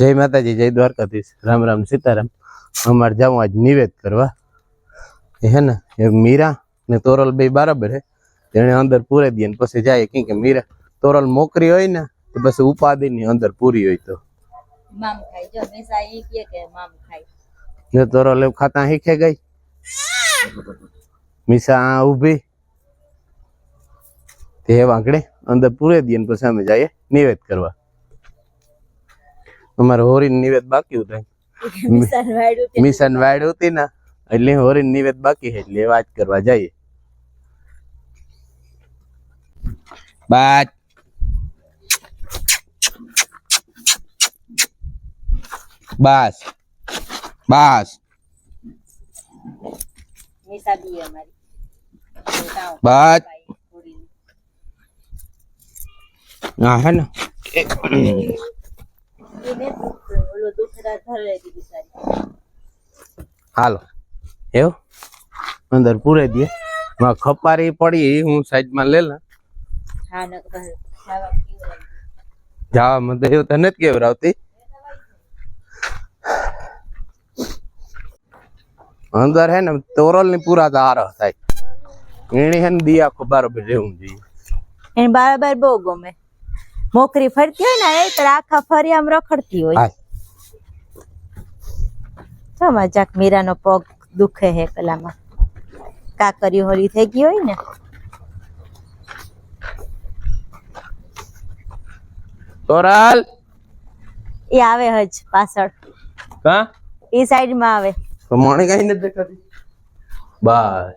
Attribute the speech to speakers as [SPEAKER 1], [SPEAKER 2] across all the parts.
[SPEAKER 1] જય માતાજી જય દ્વારકાધીશ. રામ રામ સીતારામ. અમારે જાઉં આજ નિવેદ કરવા. હે ને એ મીરા ને તોરલ બે બરાબર હે. એને અંદર પૂરે દે ને પછી જાય કેમ કે મીરા. તોરલ મોકરી હોય ને તો પછી ઉપાધિ ની અંદર પૂરી હોય તો.
[SPEAKER 2] મામ ખાય. જો મેસા ઈ કે કે મામ ખાય.
[SPEAKER 1] ને તોરલ એવું ખાતા શીખે ગઈ? મીસા આ ઊભી. તે વાંકડે. અંદર પૂરે દે ને પછી અમે જઈએ નિવેદ કરવા. અમારે હોરી નિવેદ બાકી હતું
[SPEAKER 2] મિસાન વાડું તે
[SPEAKER 1] મિશન વાડ હતી ને એટલે હોરી નિવેદ બાકી છે એટલે વાત કરવા જઈએ. બાત બાસ. બાસ.
[SPEAKER 2] મિસા બી અમારી. બેટાઓ
[SPEAKER 1] બાત
[SPEAKER 2] ખાય થોડી.
[SPEAKER 1] હા હે ને. હાલો. એવું? અંદર પૂરે દે. માં ખપારી પડી હું સાઈડમાં લે લે. જવા મને એવું તને જ કેવરાવતી અંદર હે ને તોરલની પૂરા ધાર થાય. એની હે ને દિયા આખો બરોબર રહેવું જોઈએ.
[SPEAKER 2] એને બાર બહુ ગમે. મોકરી ફરતી હોય ને એ તો આખા ફરી આમ રખડતી હોય. તો મજાક મીરાનો પગ દુખે હે પેલામાં. કાકરી હોલી થઈ ગઈ હોય ને.
[SPEAKER 1] તોરલ.
[SPEAKER 2] એ આવે હજ પાછળ.
[SPEAKER 1] કા?
[SPEAKER 2] એ સાઈડમાં આવે.
[SPEAKER 1] તો મને કઈ નથી દેખાતી. બસ.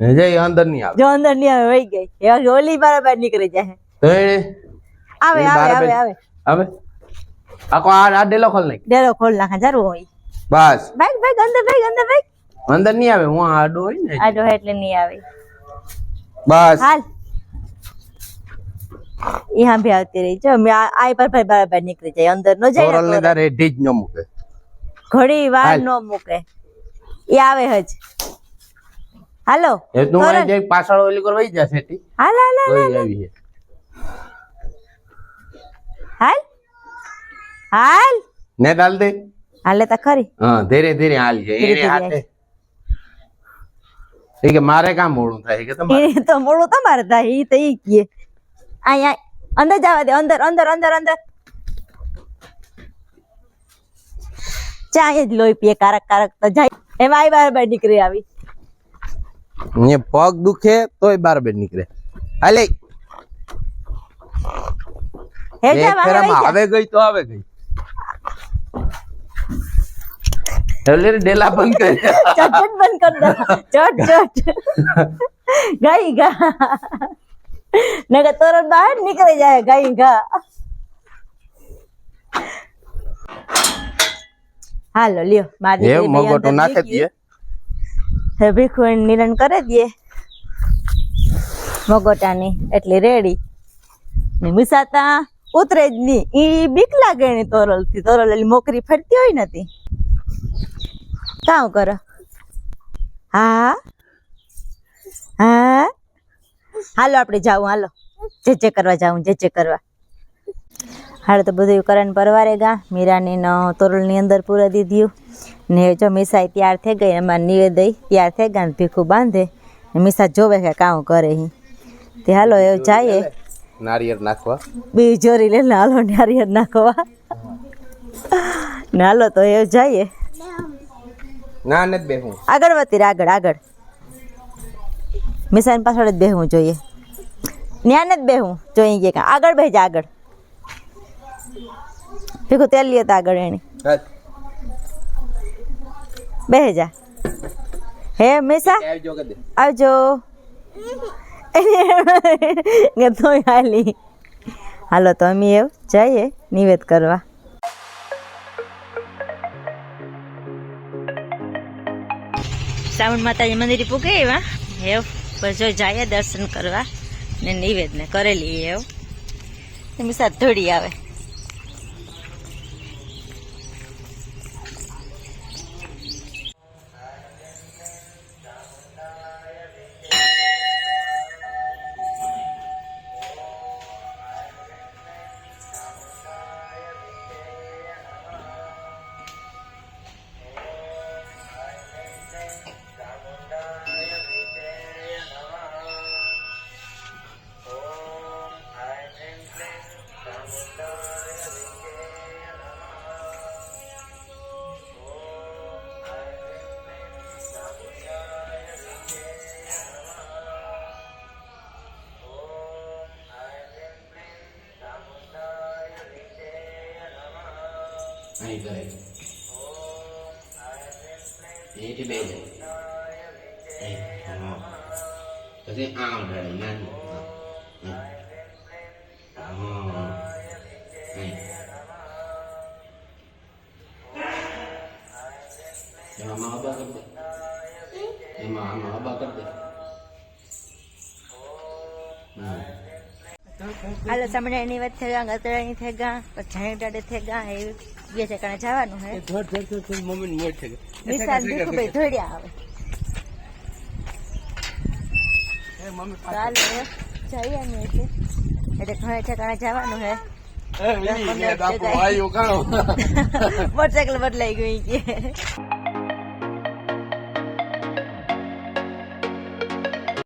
[SPEAKER 1] હે અંદર નહીં આવે.
[SPEAKER 2] જો અંદરની આવે વહી ગઈ. એ ઓલી બરાબર નીકળી જાય. આવે આવે આવે આવે.
[SPEAKER 1] આવે? આ આ ડેલો ખોલ નાખ.
[SPEAKER 2] ડેરો ખોલ નાખે જરૂર હોય.
[SPEAKER 1] બસ.
[SPEAKER 2] ભાઈ ભાઈ અંદર ભાઈ અંદર ભાઈ.
[SPEAKER 1] અંદર નહીં આવે હું આડો હોય ને.
[SPEAKER 2] આડો એટલે નહીં આવે.
[SPEAKER 1] બસ.
[SPEAKER 2] હાલ. ઈ હા ભી આવતી રહી. જો મેં આ આ પર ભાઈ બરાબર નીકળી જાય. અંદર નો જાય
[SPEAKER 1] તોરલ
[SPEAKER 2] ને
[SPEAKER 1] ને તારે હેઠી ન મૂકે.
[SPEAKER 2] ઘડી વાર નો મૂકે. એ આવે હજ. હાલો.
[SPEAKER 1] એ તું પાછળ ઓલી કરવા વહી જશે
[SPEAKER 2] હાલ હાલ હાલ.
[SPEAKER 1] આવી છે.
[SPEAKER 2] હાલ હાલ
[SPEAKER 1] ને ચાલ દે
[SPEAKER 2] હાલે તો ખરી
[SPEAKER 1] હા ધીરે ધીરે હાલ છે
[SPEAKER 2] ધીરે
[SPEAKER 1] એને
[SPEAKER 2] ધીરે
[SPEAKER 1] હાથે એ કે મારે કામ મોડું થાય કે તમારે
[SPEAKER 2] એ તો મોડું તમારે થાય ઈ તો ઈ કીએ અહીંયા અંદર જવા દે અંદર અંદર અંદર અંદર ચાય જ લોહી પીએ કારક કારક તો જાય એમાં આઈ બાર બાર નીકળી આવી
[SPEAKER 1] ને પગ દુખે તોય બાર બેન નીકળે હાલે આવે ગઈ તો આવે ગઈ. એટલે ડેલા બંધ કરી
[SPEAKER 2] ચટ બંધ કર દે. ચટ ચટ. ગઈ ગા. નગર તરત બહાર નીકળી જાય ગઈ ગા. હાલો લ્યો મારી
[SPEAKER 1] એ મગોટો નાખી દઈએ.
[SPEAKER 2] હવે ભીખુ કરી દઈએ મગોટાની એટલે રેડી ને મુસાતા. ઉતરે જ નહીં. ઈ બીક લાગે એની તોરલથી તોરલ એટલે મોકરી ફરતી હોય નથી કામ કરો. હા? હા? હાલો, આપણે જાવું હાલો. જે જે કરવા જાવું જે જે કરવા. હાલ, તો બધું કરણ પરવારે ગા. મીરાની ન તોરલની અંદર પૂરા દીધું ને જો મીસાઈ તૈયાર થઈ ગઈ, એમાં નિવેદય તૈયાર થઈ ગયા ને ભીખું બાંધે. ને મીસા જોવે કે કામ કરે હી. તે હાલો એવું જાય
[SPEAKER 1] નારિયેળ નાખવા.
[SPEAKER 2] બી જોરી લે ને હાલો નારિયેળ નાખવા. ને હાલો તો એવું જઈએ
[SPEAKER 1] ના નથી બેહું.
[SPEAKER 2] આગળ વધતી રહે, આગળ. આગળ મિસાઈન પાછળ જ બેહવું જોઈએ. ન્યા જ બેહવું જોઈએ કે કાં. આગળ બેહી જા આગળ. ભીખું તેલ લ્યો તો આગળ એની બેહી જા. હે મિસા?
[SPEAKER 1] આવજો કે દે.
[SPEAKER 2] આવજો. ને તોય હાલી. હાલો, તો અમે એવું જઈએ નિવેદ કરવા. શ્રાવણ માતાજી મંદિર પૂગે એવા? હેવ જો જાય દર્શન કરવા ને નિવેદ ને કરેલી એવું. એમ સાથ ધોડી આવે.
[SPEAKER 1] અહીં કરે અહીંથી બે જાય. પછી આમ ઢળે નાની.
[SPEAKER 2] હાલો સમડાની વાત થઈ ગયા ગતરાની થઈ ગયા પછી ડાડે થઈ ગયા એ બે ઠેકાણે જવાનું હે
[SPEAKER 1] ધોડ ધોડ ધોડ મમ્મી મોજ થઈ ગઈ.
[SPEAKER 2] વિશાલ ભીખુભાઈ ધોડ્યા આવે. જઈએ અમે એટલે. એટલે ઘણા ઠેકાણે જવાનું હે. મોટરસાયકલ બદલાઈ ગઈ કે.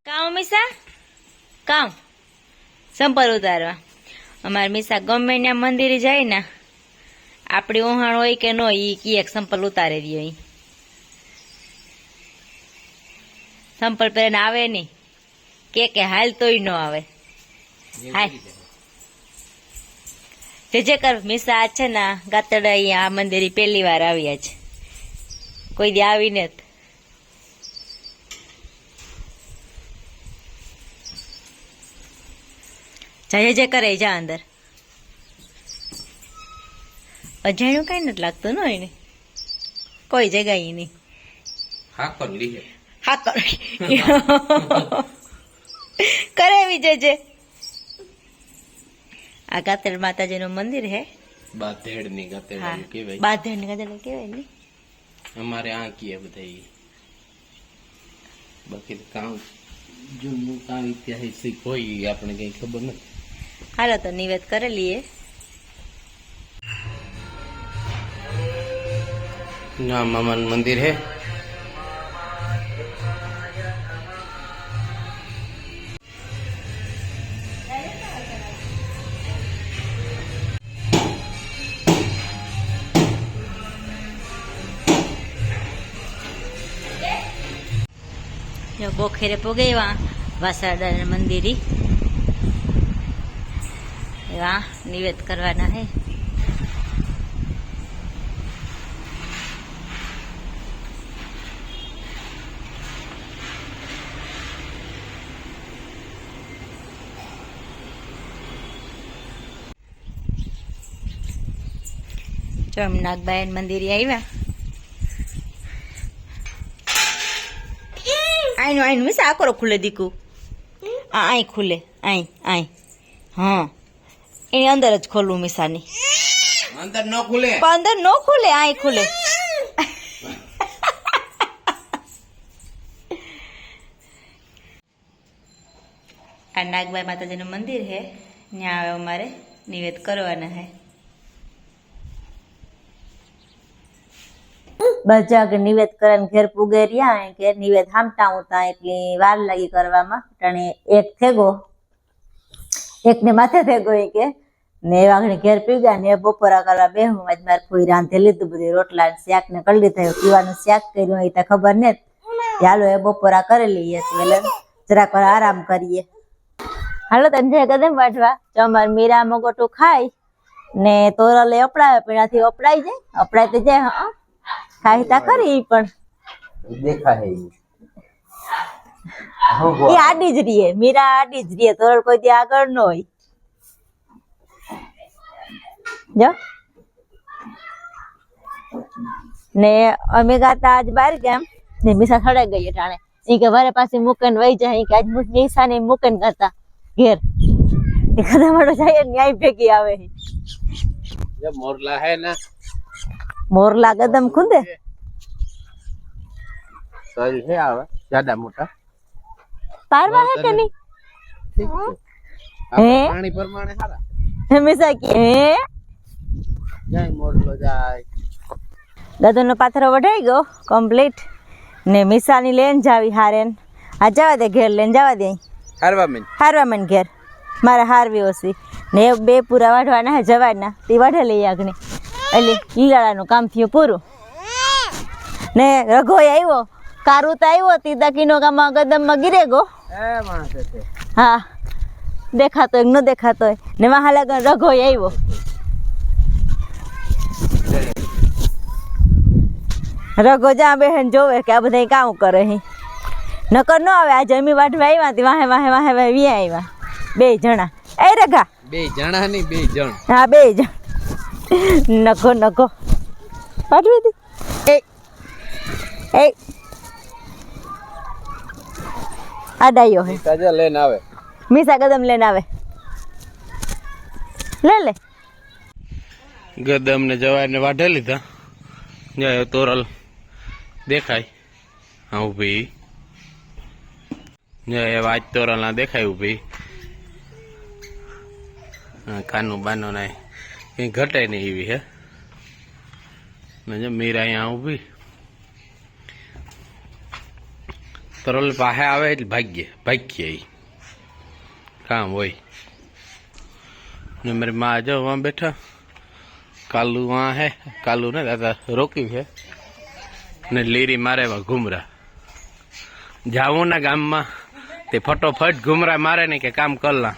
[SPEAKER 2] કામ મીસા? કામ. સંપલ ઉતારવા. અમારે મીસા ગમે ત્યાં મંદિરે જાય ને આપણી ઓહાણ હોય કે ન હોય એ કી એક સંપલ ઉતારી દે અહીં. સંપલ પહેરીને આવે નહીં. કે કે હાલ તોય ન આવે. હાલ. જે જે કર મિસા છે ને ગાતડા અહીંયા આ મંદિરે પહેલી વાર આવ્યા છે. કોઈ દી આવી જ જા જે કરે જા અંદર. અજાણ્યું કઈ નથી લાગતું ને એને કોઈ જગ્યાએ નહીં.
[SPEAKER 1] હા કર લીધે.
[SPEAKER 2] હા કર. કરે જે જે. આ ગાતેડ માતાજીનું મંદિર હે?
[SPEAKER 1] બાધેડની ગાતેડ કેવાય કહેવાય.
[SPEAKER 2] બાંધણ કેવાય ને?
[SPEAKER 1] અમારે આ કીએ બધા. બાકી કામ જૂનું કામ ઐતિહાસિક હોય આપણે કઈ ખબર નથી.
[SPEAKER 2] હાલો તો નિવેદ કરી લઈએ.
[SPEAKER 1] ના મામાનું મંદિર હે.
[SPEAKER 2] જો બોખેરે પોગેવા વાસાડા મંદિરી. એવા નિવેદ કરવાના હે. જો નાગબાયન મંદિરે આવ્યા આઈનું આઈનું મિસ આકરો ખુલે દીકુ. આ આઈ ખુલે આઈ આઈ હા. એની અંદર જ ખોલવું મિસાની.
[SPEAKER 1] અંદર ન ખુલે.
[SPEAKER 2] પણ અંદર ન ખુલે આ ખુલે. આ નાગબાઈ માતાજીનું મંદિર છે ત્યાં હવે અમારે નિવેદ કરવાના છે બધા કે નિવેદ કરવાનું ઘેર પુગે રહ્યા કે નિવેદ હામટા ઉતા એટલી વાર લાગી કરવામાં. અને એક થેગો. એકને માથે ભેગો એ કે, ને વાઘણી ઘેર પીગા ને બપોરા કરવા બેહું, આજ મારે કોઈ રાંધે લીધું બધું, રોટલા ને શાક ને કળી થયું, પીવાનું શાક કર્યું એ તો ખબર ને ચાલો એ બપોરા કરી લઈએ એટલે જરાક આરામ કરીએ. હાલો તને કદમ વાટવા જો અમારે મીરા મગોટું ખાય, ને તોરલ એ અપડાવે પીણાથી અપડાઈ જાય અપડાય તો જાય, હા. ખાઈ તા કરી પણ.
[SPEAKER 1] દેખાય.
[SPEAKER 2] એ આડી જ રીએ મીરા આડી જ રીએ તોરલ કોઈ દી આગળ ન હોય. જો. ને અમે ગાતા આજ બાર કેમ ને મીસા સડાઈ ગઈ ટાણે એ કે વારે પાછી મુકન વહી જાય કે આજ મીસા ને મુકન ગાતા. ઘેર. એ કદા મારો જાય ન્યાય ભેગી આવે
[SPEAKER 1] જે મોરલા હે ને.
[SPEAKER 2] મોરલા ગદમ ખુંદે?
[SPEAKER 1] સરી હે આવે જાડા મોટા.
[SPEAKER 2] પારવા હે કે નહીં. હે?
[SPEAKER 1] પાણી પ્રમાણે સારા
[SPEAKER 2] હંમેશા કે હે?
[SPEAKER 1] જાય મોરલો જાય.
[SPEAKER 2] ગદનનો પાથરો વઢાઈ ગયો કમ્પ્લીટ ને મિસાની લેન જાવી હારેન આ જવા દે ઘેર લેન જવા દે
[SPEAKER 1] હારવા મન.
[SPEAKER 2] હારવા મન ઘેર. મારે હારવી ઓસી ને બે પૂરા વાઢવાના જવાના. તે વાઢે લઈ આગને. એટલે લીલાડાનું કામ થયું પૂરું. ને રઘોય આવ્યો કારું તો આવ્યો તી દકીનો ગામમાં ગદમમાં ગીરે ગો
[SPEAKER 1] એ માણસ છે
[SPEAKER 2] હા. દેખાતો ન દેખાતો ને મહાલાગન રઘો આવ્યો રઘો જ્યાં બેહેન જોવે કે આ બધા કામ કરે હે. નકર ન આવે આ જમી વાઢવા આવ્યા તે વાહે વાહે વાહે વાહે વી આવ્યા બે જણા. એ રઘા.
[SPEAKER 1] બે જણા નહીં બે જણ.
[SPEAKER 2] હા બે જણ. નકો નકો વાઢવી દી. એ એ આ ડાયો હે.
[SPEAKER 1] તાજા લઈને આવે.
[SPEAKER 2] મીસા કદમ લેન આવે. લે લે.
[SPEAKER 1] ગદમ ને જવાય ને વાઢે લીધા. જાય તોરલ. દેખાય. હા ઊભી જાય વાજ તોરલ ના દેખાય ઊભી હા કાનું બાનું ના કઈ ઘટે નહીં એવી હે. ને મીરા અહીંયા ઊભી તરોલ પાસે આવે એટલે ભાગ્ય ભાગ્ય એ કામ હોય. ને મારી મા જો વાં બેઠા. કાલુ વાં હે, કાલુ ને દાદા રોક્યું છે ને લીરી મારે એવા ઘુમરા. જાવું ના ગામમાં તે ફટોફટ ઘુમરા મારે ને કે કામ કરલા.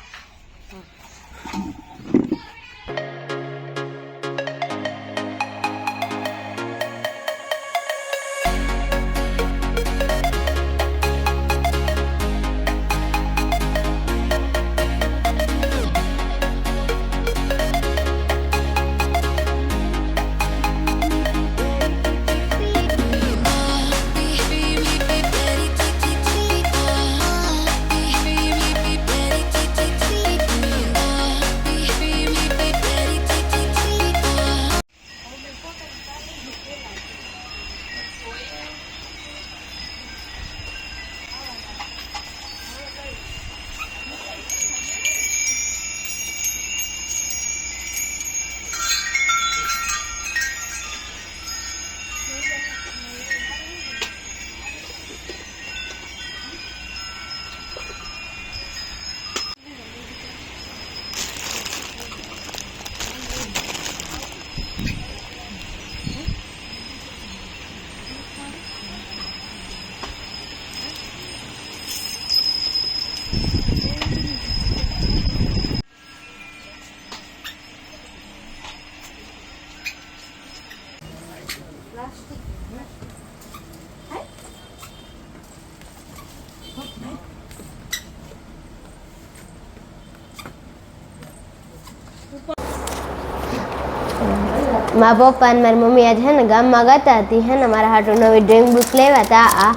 [SPEAKER 3] મારા પપ્પા અને મારી મમ્મી આજે હે ને ગામમાં ગતા હતી હે ને મારા હાટું નવી ડ્રોઈંગ બુક લેવા હતા આ.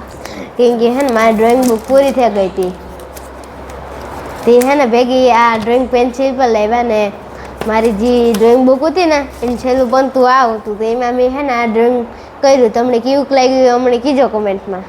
[SPEAKER 3] કેમ કે હે ને મારી ડ્રોઈંગ બુક પૂરી થઈ ગઈ હતી. તે હે ને ભેગી આ ડ્રોઈંગ પેન્સિલ પર લેવા ને મારી જે ડ્રોઈંગ બુક હતી ને એનું છેલ્લું બનતું આ હતું. તો એમાં મેં હે ને આ ડ્રોઈંગ કર્યું. તમને કેવું લાગ્યું હમણાં કીજો કોમેન્ટમાં